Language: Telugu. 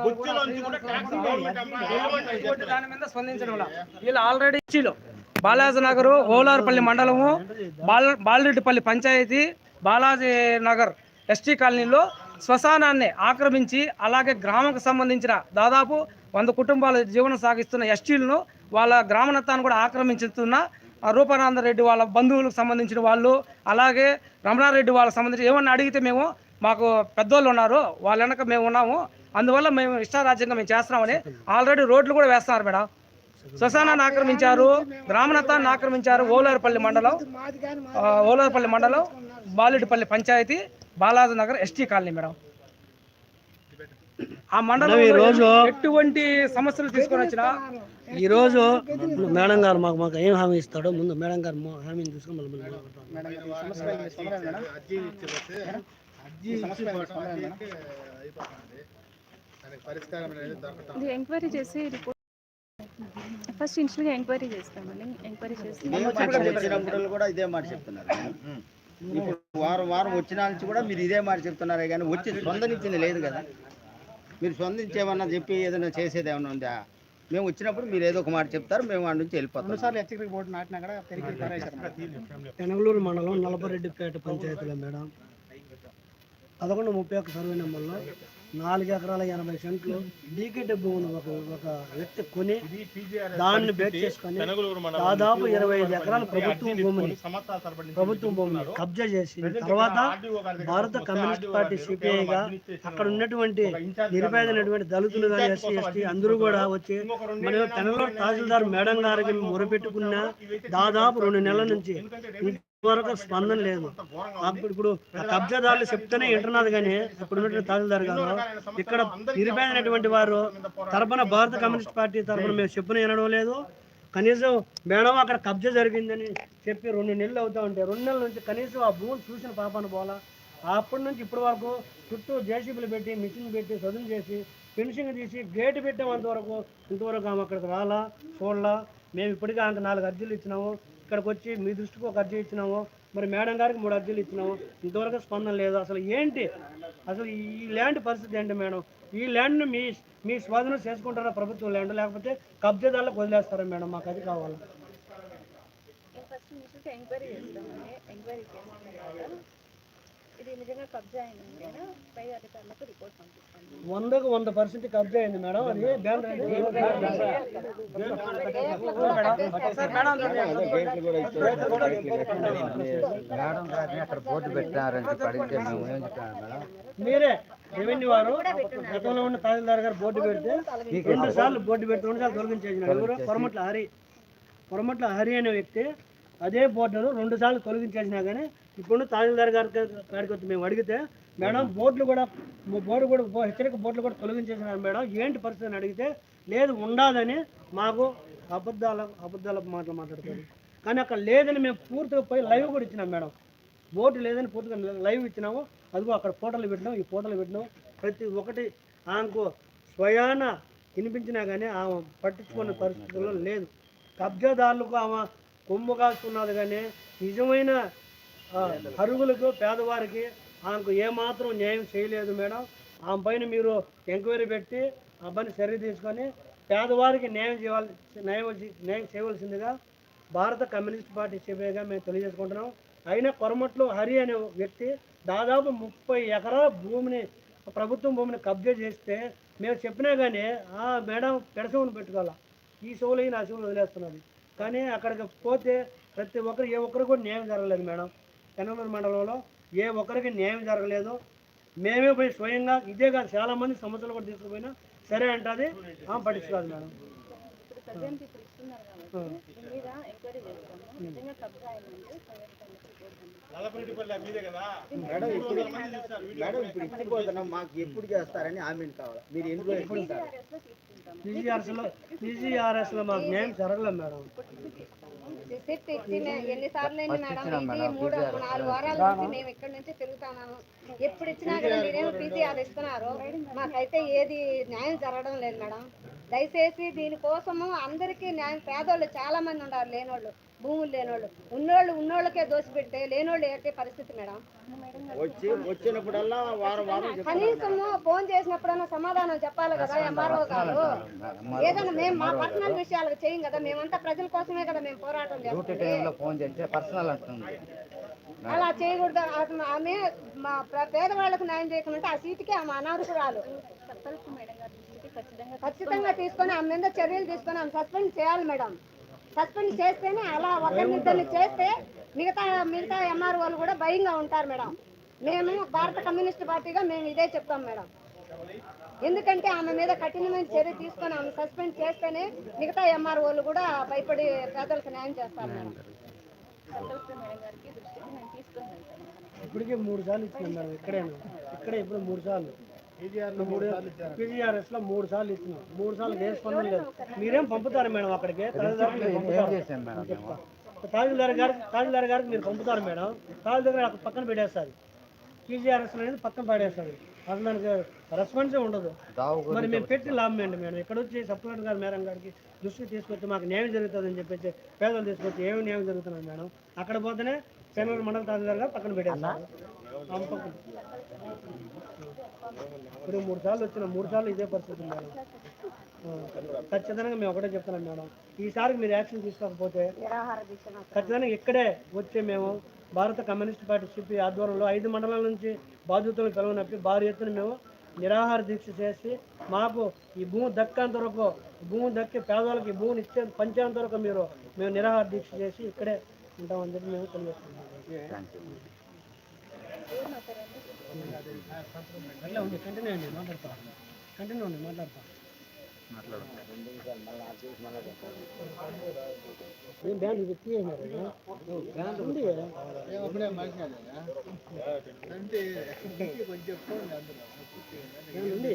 వాళ్ళు కూడా ఇంకోటి దాని మీద స్పందించడం వల్ల. వీళ్ళు ఆల్రెడీ ఇచ్చిలో బాలాజీ నగర్ ఓలార్పల్లి మండలము బాల బాలరెడ్డిపల్లి పంచాయతీ బాలాజీ నగర్ ఎస్టీ కాలనీలో శ్మశానాన్ని ఆక్రమించి అలాగే గ్రామంకు సంబంధించిన దాదాపు వంద కుటుంబాల జీవనం సాగిస్తున్న ఎస్టీలను వాళ్ళ గ్రామనత్తాన్ని కూడా ఆక్రమించుతున్న ఆ రూపానంద రెడ్డి వాళ్ళ బంధువులకు సంబంధించిన వాళ్ళు అలాగే రమణారెడ్డి వాళ్ళకి సంబంధించి ఏమన్నా అడిగితే మేము మాకు పెద్దోళ్ళు ఉన్నారు వాళ్ళ వెనక మేము ఉన్నాము అందువల్ల మేము ఇష్టారాజ్యంగా మేము చేస్తున్నామని ఆల్రెడీ రోడ్లు కూడా వేస్తున్నారు మేడం. శ్మశానాన్ని ఆక్రమించారు గ్రామనత్తాన్ని ఆక్రమించారు ఓలారపల్లి మండలం ఆ, ఓలారపల్లి మండలం Balidipalli panchayat Balaji Nagar ST colony madam. ఆ మండలం ఎటువంటి సమస్యలు తీసుకొని వచ్చినా ఈ రోజు మేడం గారు మాకు మాకు ఏం హామీ ఇస్తాడో ముందు మేడం గారు హామీని తీసుకుని మళ్ళీ. ఇది ఎంక్వైరీ చేసి రిపోర్ట్ ఫస్ట్ ఇనిషియల్గా ఎంక్వైరీ చేస్తామండి. ఎంక్వైరీ చేసి కూడా ఇదే మాట చెప్తున్నారు. ఇప్పుడు వారం వారం వచ్చిన నుంచి కూడా మీరు ఇదే మాట చెప్తున్నారే కానీ వచ్చి స్పందనిచ్చింది లేదు కదా. మీరు స్పందించేమన్నా చెప్పి ఏదైనా చేసేది ఏమైనా ఉందా? మేము వచ్చినప్పుడు మీరు ఏదో ఒక మాట చెప్తారు మేము వాడి నుంచి వెళ్ళిపోతాం. పెనగలూరు మండలం నలభరెడ్డిపేట పంచాయతీలో మేడం. పదకొండు ముప్పై ఒక్క సర్వే నెంబర్లో నాలుగు ఎకరాల ఎనభై సెంట్లు డీకే డబ్బు ఉన్న ఒక ఒక వ్యక్తి కొని దాన్ని బేట్ చేసుకొని దాదాపు ఇరవై ఐదు ఎకరాల ప్రభుత్వం భూమిని ప్రభుత్వం భూమిని కబ్జా చేసి తర్వాత భారత కమ్యూనిస్ట్ పార్టీ సిపిఐగా అక్కడ ఉన్నటువంటి నిరుపేదైనటువంటి దళితులు కానీ ఎస్సీ ఎస్టీ అందరూ కూడా వచ్చి మరియు తెలంగాణ తహసీల్దార్ మేడం గారికి మొరపెట్టుకున్న దాదాపు రెండు నెలల నుంచి వరకు స్పందన లేదు. అప్పుడు ఇప్పుడు కబ్జాదారులు చెప్తేనే వింటున్నది కానీ ఇప్పుడు ఉన్నటువంటి తహసీల్దార్ గారు ఇక్కడ ఇరిపోయినటువంటి వారు తరపున భారత కమ్యూనిస్ట్ పార్టీ తరపున మేము చెప్పిన వినడం లేదు. కనీసం మేడం అక్కడ కబ్జా జరిగిందని చెప్పి రెండు నెలలు అవుతా ఉంటే రెండు నెలల నుంచి కనీసం ఆ భూమిని చూసిన పాపాను పోలా. అప్పటి నుంచి ఇప్పటి వరకు చుట్టూ జేసీబీలు పెట్టి మిషన్ పెట్టి సదును చేసి ఫినిషింగ్ తీసి గేట్ పెట్టేంత వరకు ఇంతవరకు ఆమె అక్కడికి రాలా చూడలా. మేము ఇప్పటికే ఆమెకు నాలుగు అర్జీలు ఇచ్చినాము. ఇక్కడికి వచ్చి మీ దృష్టికి ఒక అర్జీ ఇచ్చినాము మరి మేడం గారికి మూడు అర్జీలు ఇచ్చినాము ఇంతవరకు స్పందన లేదు. అసలు ఏంటి? అసలు ఈ ల్యాండ్ పరిస్థితి ఏంటి మేడం? ఈ ల్యాండ్ను మీ మీ స్వాధీనం చేసుకుంటారా ప్రభుత్వం ల్యాండ్ లేకపోతే కబ్జాదారులకు వదిలేస్తారా మేడం? మాకు అది కావాలి. ఫస్ట్ ఎంక్వైరీ చేస్తామండి ఎంక్వైరీ చేసిన తర్వాత ఇది నిజంగా కబ్జా అయిందంటేనా పై అధికారులకు రిపోర్ట్ పంపిస్తాము వందకు వంద పర్సెంట్ కబ్జా అయింది మేడం. అది మేడం గేట్లు కూడా ఇచ్చారు. మేడం గారిని అక్కడ బోర్డు పెట్టారని చెప్పి అడిగితే మేము ఏం చెప్పాము మేడం? మీరే రెవెన్యూ వారు గతంలో ఉన్న తహసీల్దార్ గారు బోర్డు పెడితే రెండు సార్లు బోర్డు పెడితే రెండు సార్లు తొలగించేసిన ఎవరు? పొరమట్ల హరి. పొరమట్ల హరి అనే వ్యక్తి అదే బోర్డును రెండు సార్లు తొలగించేసినా కానీ ఇప్పుడు తహసీల్దార్ గారి కాడికి వచ్చి మేము అడిగితే మేడం బోర్డులు కూడా బోర్డు కూడా హెచ్చరిక బోర్డులు కూడా తొలగించేసినారు మేడం. ఏంటి పరిస్థితి? అని అడిగితే లేదు ఉండాలని మాకు అబద్ధాల అబద్ధాల మాటలు మాట్లాడతారు. కానీ అక్కడ లేదని మేము పూర్తిగా పోయి లైవ్ కూడా ఇచ్చినాం మేడం. బోర్డు లేదని పూర్తిగా లైవ్ ఇచ్చినాము. అదిగో అక్కడ ఫోటోలు పెట్టినాం. ఈ ఫోటోలు పెట్టినాం. ప్రతి ఒక్కటి ఆమెకు స్వయాన వినిపించినా కానీ ఆమె పట్టించుకునే పరిస్థితుల్లో లేదు. కబ్జాదారులకు ఆమె కొమ్ము కాస్తున్నది కానీ నిజమైన అరుగులకు పేదవారికి ఆమెకు ఏమాత్రం న్యాయం చేయలేదు మేడం. ఆమె పైన మీరు ఎంక్వైరీ పెట్టి ఆ చర్య తీసుకొని పేదవారికి న్యాయం చేయాలి న్యాయం న్యాయం చేయవలసిందిగా భారత కమ్యూనిస్ట్ పార్టీ చెప్పేగా మేము తెలియజేసుకుంటున్నాం. అయినా కొరమట్లో హరి అనే వ్యక్తి దాదాపు ముప్పై ఎకరాల భూమిని ప్రభుత్వం భూమిని కబ్జా చేస్తే మేము చెప్పినా కానీ ఆ మేడం పెడసవును పెట్టుకోవాలి? ఈ సోలు నా సోలు వదిలేస్తున్నది. కానీ అక్కడికి పోతే ప్రతి ఒక్కరు ఏ ఒక్కరు కూడా న్యాయం జరగలేదు మేడం. తెనమూరు మండలంలో ఏ ఒక్కరికి న్యాయం జరగలేదు. మేమే పోయి స్వయంగా ఇదే కాదు చాలామంది సమస్యలు కూడా తీసుకుపోయినా సరే అంటది. పట్టించుకోదు మేడం. మేడం ఇప్పుడు మేడం ఇప్పుడు ఇచ్చిపోతున్నాం మాకు ఎప్పుడు చేస్తారని హామీని కావాలి. మీరు రోజులు ఎప్పుడు ఉంటారు? పీజీఆర్ఎస్లో పీజీఆర్ఎస్లో మాకు న్యాయం జరగలేదు మేడం. ఇచ్చిన ఎన్నిసార్లు అయింది మేడం ఇది మూడు నాలుగు వారాల నుంచి మేము ఇక్కడ నుంచి తిరుగుతున్నాము? ఎప్పుడు ఇచ్చినా కదా మీరేమో పీసీఆర్ ఇస్తున్నారు మాకైతే ఏది న్యాయం జరగడం లేదు మేడం. దయచేసి దీనికోసము అందరికీ న్యాయం పేదోళ్ళు చాలా మంది ఉన్నారు లేనోళ్ళు భూములు లేనోళ్ళు. ఉన్నోళ్ళు ఉన్నోళ్ళకే దోసిపెడితే లేనోళ్ళు ఏంటి పరిస్థితి మేడం. వచ్చి వచ్చినప్పుడల్లా వారం వారం చెప్తున్నారు కనీసము ఫోన్ చేసినప్పుడైనా సమాధానం చెప్పాలి కదా ఎంఆర్ఓ గారు? ఏదైనా మేము మా పర్సనల్ విషయాలకు చేయం కదా మేమంతా ప్రజల కోసమే కదా మేము పోరాటం చేస్తాం ఫోన్ చేస్తే పర్సనల్ అంటుంది. అలా చేయకూడదు. ఆమె- ఆమె మా పేదవాళ్ళకు న్యాయం చేయకుండా ఆ సీటుకి ఆమె అనార్హురాలు సత్తాలపు మేడం గారి దృష్టికి ఖచ్చితంగా తీసుకొని ఆమె మీద చర్యలు తీసుకొని ఆమె సస్పెండ్ చేయాలి మేడం. సస్పెండ్ చేస్తేనే అలా ఒకరినిద్దరిని చేస్తే మిగతా మిగతా ఎంఆర్ఓలు కూడా భయంగా ఉంటారు మేడం. మేము భారత కమ్యూనిస్ట్ పార్టీగా మేము ఇదే చెప్తాం మేడం. ఎందుకంటే ఆమె మీద కఠినమైన చర్య తీసుకొని ఆమె సస్పెండ్ చేస్తేనే మిగతా ఎంఆర్ఓలు కూడా భయపడి పేదలకు న్యాయం చేస్తారు మేడం. సత్తాలపు మేడం గారికి దృష్టికి నేను తీసుకొని వెళ్తాను ఇప్పటికే మూడు సార్లు ఇచ్చినాం మేడం ఇక్కడే ఇక్కడే ఇప్పుడు మూడు సార్లు. మూడు పీజీఆర్ఎస్లో మూడు సార్లు ఇచ్చినాం. మూడు సార్లు ఏ స్పందన లేదు. మీరేం పంపుతారు మేడం అక్కడికి? తహసీల్దార్ గారికి తహసీల్దార్ గారికి మీరు పంపుతారు మేడం. తహసీల్దార్ అక్కడ పక్కన పెట్టేస్తారు. పీజీఆర్ఎస్ అనేది పక్కన పడేస్తారు. అసలు దానికి రెస్పాన్సే ఉండదు. మరి మేము పెట్టి లాభం ఏంటి మేడం. ఇక్కడ వచ్చి కలెక్టర్ గారు మేడం గారికి దృష్టికి తీసుకొచ్చి మాకు న్యాయం జరుగుతుందని చెప్పేసి పేదలు తీసుకొచ్చి ఏమి న్యాయం జరుగుతున్నది మేడం? అక్కడ పోతేనే చెన్నూరు మండల తహసీల్దార్ గారు పక్కన పెట్టేస్తారు. ఇప్పుడు మూడు సార్లు వచ్చిన మూడు సార్లు ఇదే పరిస్థితి మేడం. ఖచ్చితంగా మేము ఒకటే చెప్తున్నాం మేడం. ఈసారి మీరు యాక్షన్ తీసుకోకపోతే ఖచ్చితంగా ఇక్కడే వచ్చే మేము భారత కమ్యూనిస్ట్ పార్టీ సిపి ఆధ్వర్యంలో ఐదు మండలాల నుంచి బాధితులను కలవనప్పి భారీ ఎత్తున మేము నిరాహార దీక్ష చేసి మాకు ఈ భూమి దక్కేంత వరకు భూమి దక్కి పేదవాళ్ళకి భూమిని ఇచ్చే పంచేంత వరకు మీరు మేము నిరాహార దీక్ష చేసి ఇక్కడే ఉంటామని చెప్పి మేము తెలియజేస్తున్నాం. కంటిన్యూ అండి మాట్లాడతా కంటిన్యూ అండి మాట్లాడతా ఏం బ్యాండ్ ఇది బ్యాండ్ ఉంది బ్యాండ్ ఉంది